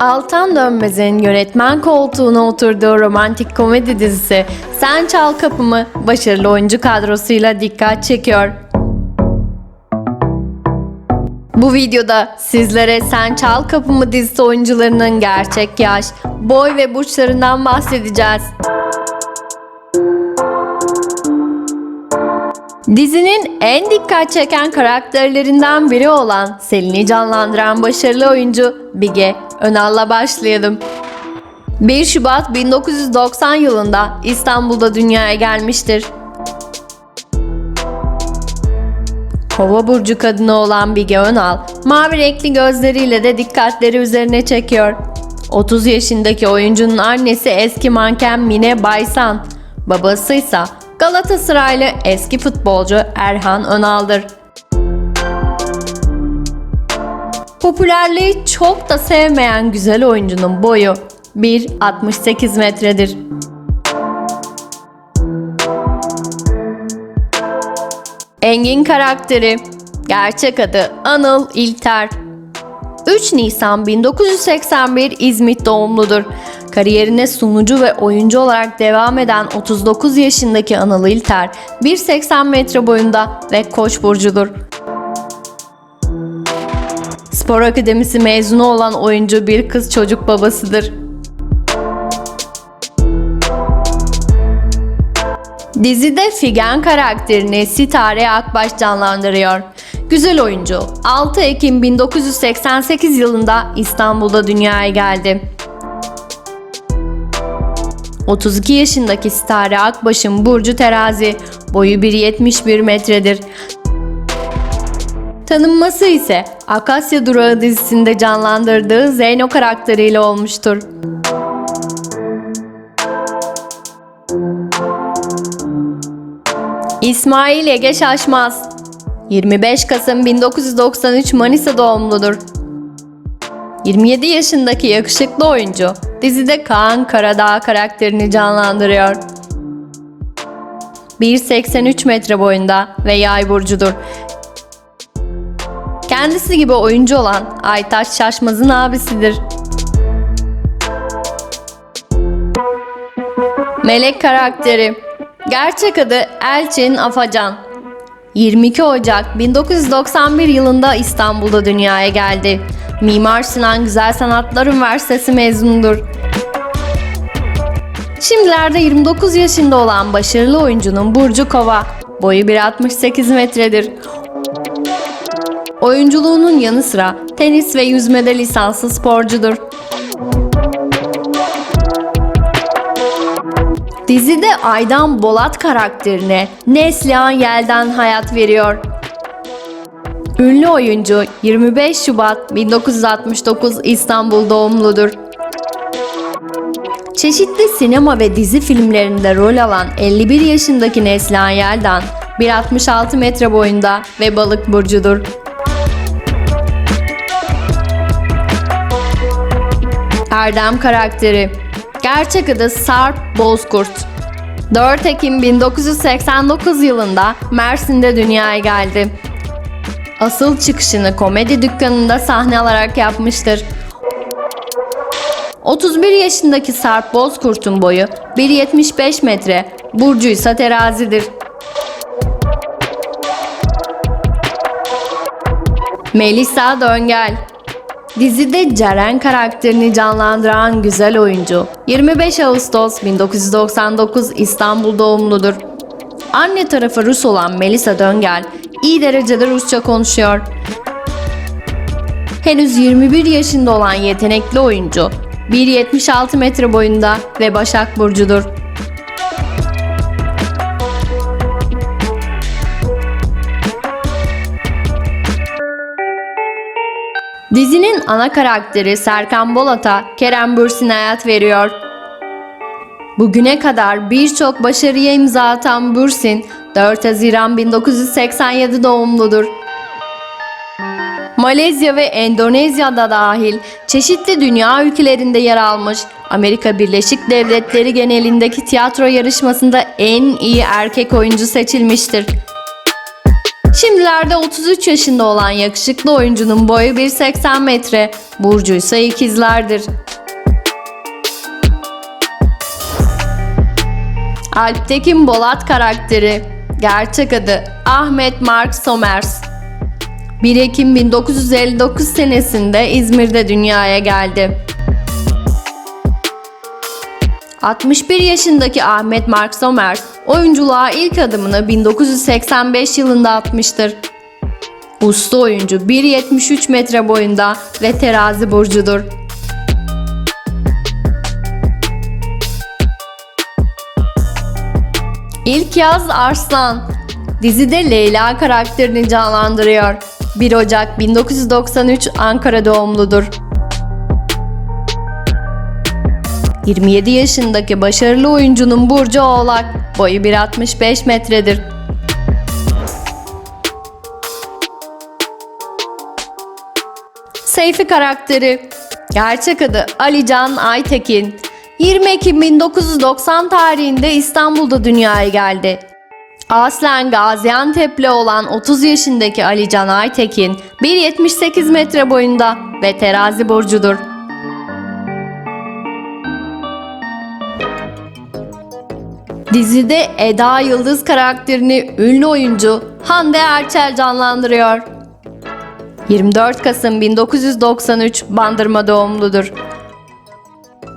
Altan Dönmez'in yönetmen koltuğuna oturduğu romantik komedi dizisi Sen Çal Kapımı başarılı oyuncu kadrosuyla dikkat çekiyor. Bu videoda sizlere Sen Çal Kapımı dizisi oyuncularının gerçek yaş, boy ve burçlarından bahsedeceğiz. Dizinin en dikkat çeken karakterlerinden biri olan Selin'i canlandıran başarılı oyuncu Bige Önal'la başlayalım. 1 Şubat 1990 yılında İstanbul'da dünyaya gelmiştir. Kova burcu kadını olan Bige Önal, mavi renkli gözleriyle de dikkatleri üzerine çekiyor. 30 yaşındaki oyuncunun annesi eski manken Mine Baysan, babası ise Galatasaraylı eski futbolcu Erhan Önal'dır. Popülerliği çok da sevmeyen güzel oyuncunun boyu 1.68 metredir. Engin karakteri Gerçek adı Anıl İlter 3 Nisan 1981 İzmit doğumludur. Kariyerine sunucu ve oyuncu olarak devam eden 39 yaşındaki Anıl İlter 1.80 metre boyunda ve koç burcudur. Spor akademisi mezunu olan oyuncu bir kız çocuk babasıdır. Dizide Figen karakterini Sitare Akbaş canlandırıyor. Güzel oyuncu 6 Ekim 1988 yılında İstanbul'da dünyaya geldi. 32 yaşındaki Sitare Akbaş'ın burcu terazi, boyu 1.71 metredir. Tanınması ise Akasya Durağı dizisinde canlandırdığı Zeyno karakteriyle olmuştur. İsmail Ege Şaşmaz 25 Kasım 1993 Manisa doğumludur. 27 yaşındaki yakışıklı oyuncu dizide Kaan Karadağ karakterini canlandırıyor. 1.83 metre boyunda ve yay burcudur. Kendisi gibi oyuncu olan Aytaç Şaşmaz'ın abisidir. Melek karakteri Gerçek adı Elçin Afacan 22 Ocak 1991 yılında İstanbul'da dünyaya geldi. Mimar Sinan Güzel Sanatlar Üniversitesi mezunudur. Şimdilerde 29 yaşında olan başarılı oyuncunun Burcu Kova, boyu 1.68 metredir. Oyunculuğunun yanı sıra tenis ve yüzmede lisanslı sporcudur. Dizide Aydan Bolat karakterine Neslihan Yelden hayat veriyor. Ünlü oyuncu 25 Şubat 1969 İstanbul doğumludur. Çeşitli sinema ve dizi filmlerinde rol alan 51 yaşındaki Neslihan Yelden 1.66 metre boyunda ve balık burcudur. Erdem karakteri Gerçek adı Sarp Bozkurt. 4 Ekim 1989 yılında Mersin'de dünyaya geldi. Asıl çıkışını komedi dükkanında sahne alarak yapmıştır. 31 yaşındaki Sarp Bozkurt'un boyu 1.75 metre, burcu ise terazidir. Melisa Döngel Dizide Ceren karakterini canlandıran güzel oyuncu 25 Ağustos 1999 İstanbul doğumludur. Anne tarafı Rus olan Melisa Döngel iyi derecede Rusça konuşuyor. Henüz 21 yaşında olan yetenekli oyuncu 1.76 metre boyunda ve Başak Burcu'dur. Dizinin ana karakteri Serkan Bolat'a Kerem Bürsin hayat veriyor. Bugüne kadar birçok başarıya imza atan Bürsin 4 Haziran 1987 doğumludur. Malezya ve Endonezya'da dahil çeşitli dünya ülkelerinde yer almış, Amerika Birleşik Devletleri genelindeki tiyatro yarışmasında en iyi erkek oyuncu seçilmiştir. Şimdilerde 33 yaşında olan yakışıklı oyuncunun boyu 1.80 metre, burcu ise ikizlerdir. Alptekin Bolat karakteri, gerçek adı Ahmet Mark Somers. 1 Ekim 1959 senesinde İzmir'de dünyaya geldi. 61 yaşındaki Ahmet Mark Somers, oyunculuğa ilk adımını 1985 yılında atmıştır. Usta oyuncu 1.73 metre boyunda ve terazi burcudur. İlk yaz Arslan. Dizide Leyla karakterini canlandırıyor. 1 Ocak 1993 Ankara doğumludur. 27 yaşındaki başarılı oyuncunun burcu Oğlak. Boyu 1.65 metredir. Seyfi karakteri. Gerçek adı Alican Aytekin. 20 Ekim 1990 tarihinde İstanbul'da dünyaya geldi. Aslen Gaziantep'li olan 30 yaşındaki Alican Aytekin 1.78 metre boyunda ve terazi burcudur. Dizide Eda Yıldız karakterini ünlü oyuncu Hande Erçel canlandırıyor. 24 Kasım 1993 Bandırma doğumludur.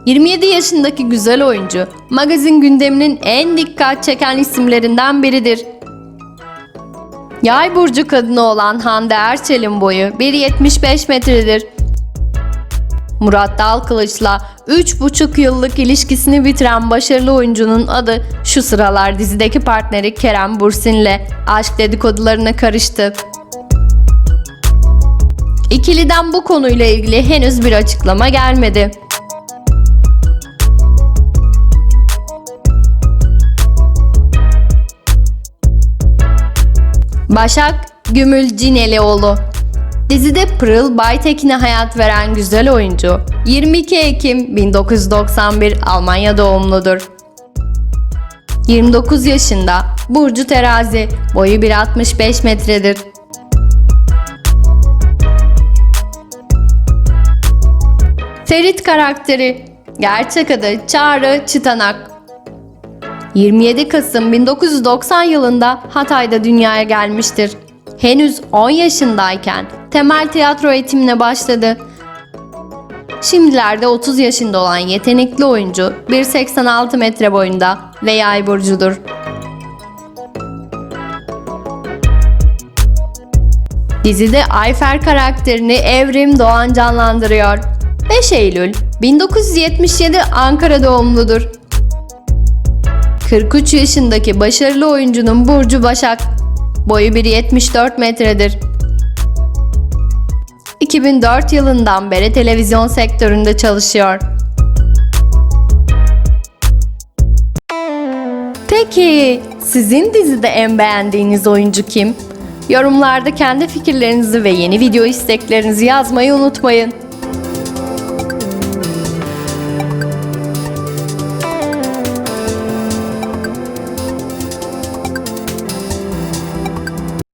27 yaşındaki güzel oyuncu, magazin gündeminin en dikkat çeken isimlerinden biridir. Yay burcu kadını olan Hande Erçel'in boyu 1.75 metredir. Murat Dalkılıç'la 3,5 yıllık ilişkisini bitiren başarılı oyuncunun adı şu sıralar dizideki partneri Kerem Bursin'le aşk dedikodularına karıştı. İkiliden bu konuyla ilgili henüz bir açıklama gelmedi. Başak Gümülcinelioğlu Dizide Pırıl Baytekin'e hayat veren güzel oyuncu 22 Ekim 1991 Almanya doğumludur. 29 yaşında, Burcu Terazi, boyu 1.65 metredir. Ferit karakteri, gerçek adı Çağrı Çıtanak. 27 Kasım 1990 yılında Hatay'da dünyaya gelmiştir. Henüz 10 yaşındayken temel tiyatro eğitimine başladı. Şimdilerde 30 yaşında olan yetenekli oyuncu 1.86 metre boyunda ve yay burcudur. Dizide Ayfer karakterini Evrim Doğan canlandırıyor. 5 Eylül 1977 Ankara doğumludur. 43 yaşındaki başarılı oyuncunun burcu Başak. Boyu 1.74 metredir. 2004 yılından beri televizyon sektöründe çalışıyor. Peki sizin dizide en beğendiğiniz oyuncu kim? Yorumlarda kendi fikirlerinizi ve yeni video isteklerinizi yazmayı unutmayın.